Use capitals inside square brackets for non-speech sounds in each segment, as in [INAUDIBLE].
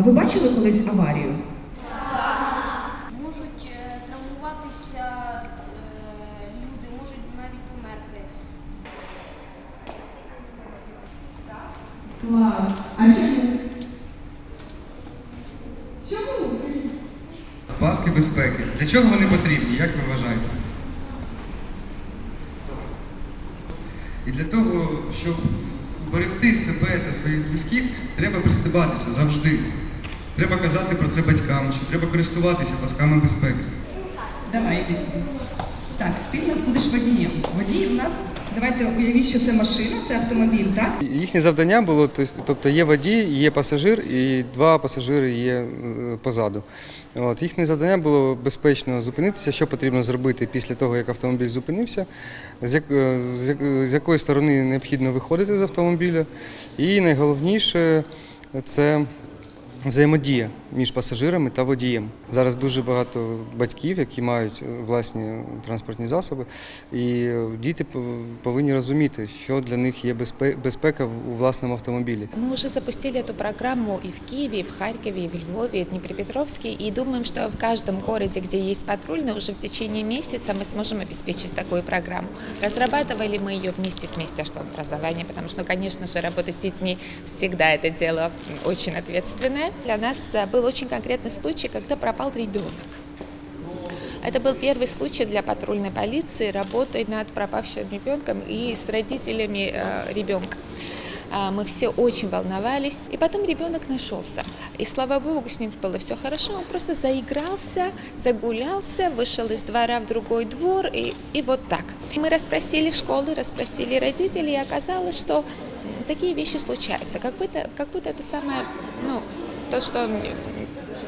А ви бачили колись аварію? Можуть е, травмуватися е, люди, можуть навіть померти. Клас. А чому? Чому? Паски безпеки. Для чого вони потрібні, як ви вважаєте? І для того, щоб уберегти себе та своїх близьких, треба пристебатися завжди. Треба казати про це батькам, що треба користуватися пасками безпеки. Давай, іди. Так, ти у нас будеш водієм. Водій у нас, давайте уявіть, що це машина, це автомобіль, так? Їхнє завдання було, тобто є водій, є пасажир і два пасажири є е, позаду. От, їхнє завдання було безпечно зупинитися, що потрібно зробити після того, як автомобіль зупинився, з, як, е, з, як- з якої сторони необхідно виходити з автомобіля. І найголовніше це взаємодія між пасажирами та водієм. Зараз дуже багато батьків, які мають е, власні транспортні засоби, і е, діти пов- повинні розуміти, що для них є безпе- безпека в- у власному автомобілі. Мы уже запустили эту программу и в Киеве, и в Харькове, и в Львове, и в Днепропетровске, и думаем, что в каждом городе, где есть патрульный, уже в течение месяца мы сможем обеспечить такую программу. Разрабатывали мы ее вместе с Министерством образования, потому что, конечно же, работа с детьми всегда это дело очень ответственное. Для нас э, был очень конкретный случай, когда пропал ребенок. Это был первый случай для патрульной полиции работать над пропавшим ребенком и с родителями э, ребенка. А, Мы все очень волновались, и потом ребенок нашелся. И слава богу, с ним было все хорошо. Он просто заигрался, загулялся, вышел из двора в другой двор, и, и вот так. Мы расспросили школы, расспросили родителей, и оказалось, что такие вещи случаются. Как будто, как будто это самое, ну, то, что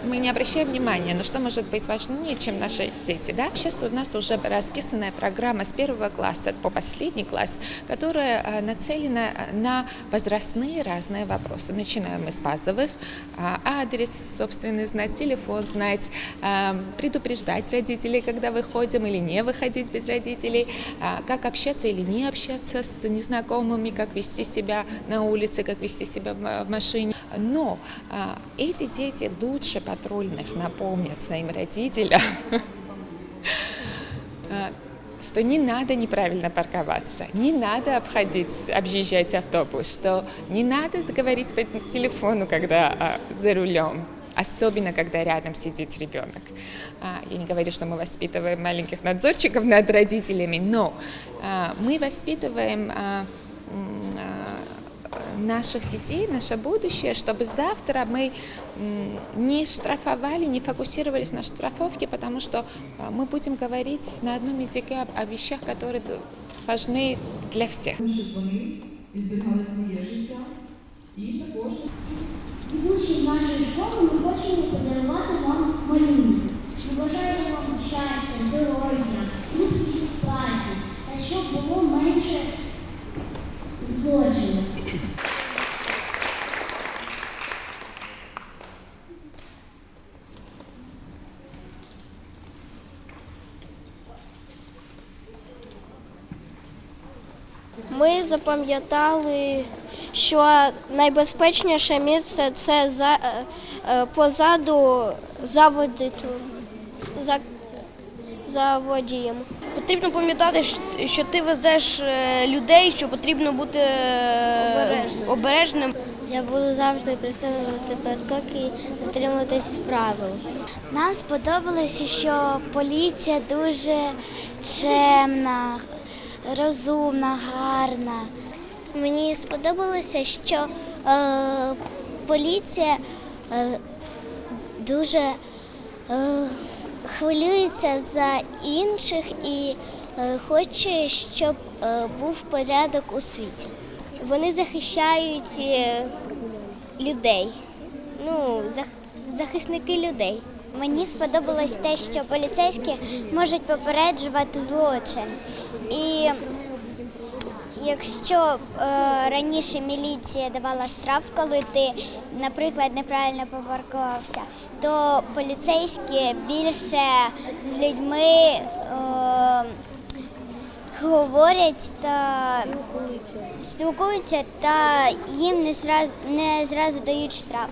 мы не обращаем внимания, но что может быть важнее, чем наши дети, да? Сейчас у нас уже расписанная программа с первого класса по последний класс, которая э, нацелена э, на возрастные разные вопросы. Начинаем мы с базовых, а, адрес собственный знать, телефон знать, а, предупреждать родителей, когда выходим или не выходить без родителей, а, как общаться или не общаться с незнакомыми, как вести себя на улице, как вести себя в машине. Но а, эти дети лучше патрульных напомнят своим родителям, [LAUGHS] а, что не надо неправильно парковаться, не надо обходить, объезжать автобус, что не надо говорить по телефону, когда а, за рулем. Особенно, когда рядом сидит ребенок. А, Я не говорю, что мы воспитываем маленьких надзорчиков над родителями, но а, мы воспитываем а, м, а, наших детей, наше будущее, чтобы завтра мы м, не штрафовали, не фокусировались на штрафовке, потому что а, мы будем говорить на одном языке о, о вещах, которые д- важны для всех. Щоб вони зберігали своє життя і також Ідучи в нашої школи, ми хочемо подарувати вам малюнок. Ми запам'ятали, що найбезпечніше місце це за, е, е, позаду за, водителем, за, за водієм. Потрібно пам'ятати, що- ти везеш е, людей, що потрібно бути Обережним. обережним. Я буду завжди присутствувати пасок і дотримуватись правил. Нам сподобалося, що поліція дуже чемна, розумна, гарна. Мені сподобалося, що е, поліція е, дуже е, хвилюється за інших і е, хоче, щоб е, був порядок у світі. Вони захищають е, людей, ну, зах- захисники людей. Мені сподобалось те, що поліцейські можуть попереджувати злочин. І Якщо е, раніше міліція давала штраф, коли ти, наприклад, неправильно попаркувався, то поліцейські більше з людьми е, говорять та спілкуються, та їм не зразу, не зразу дають штраф.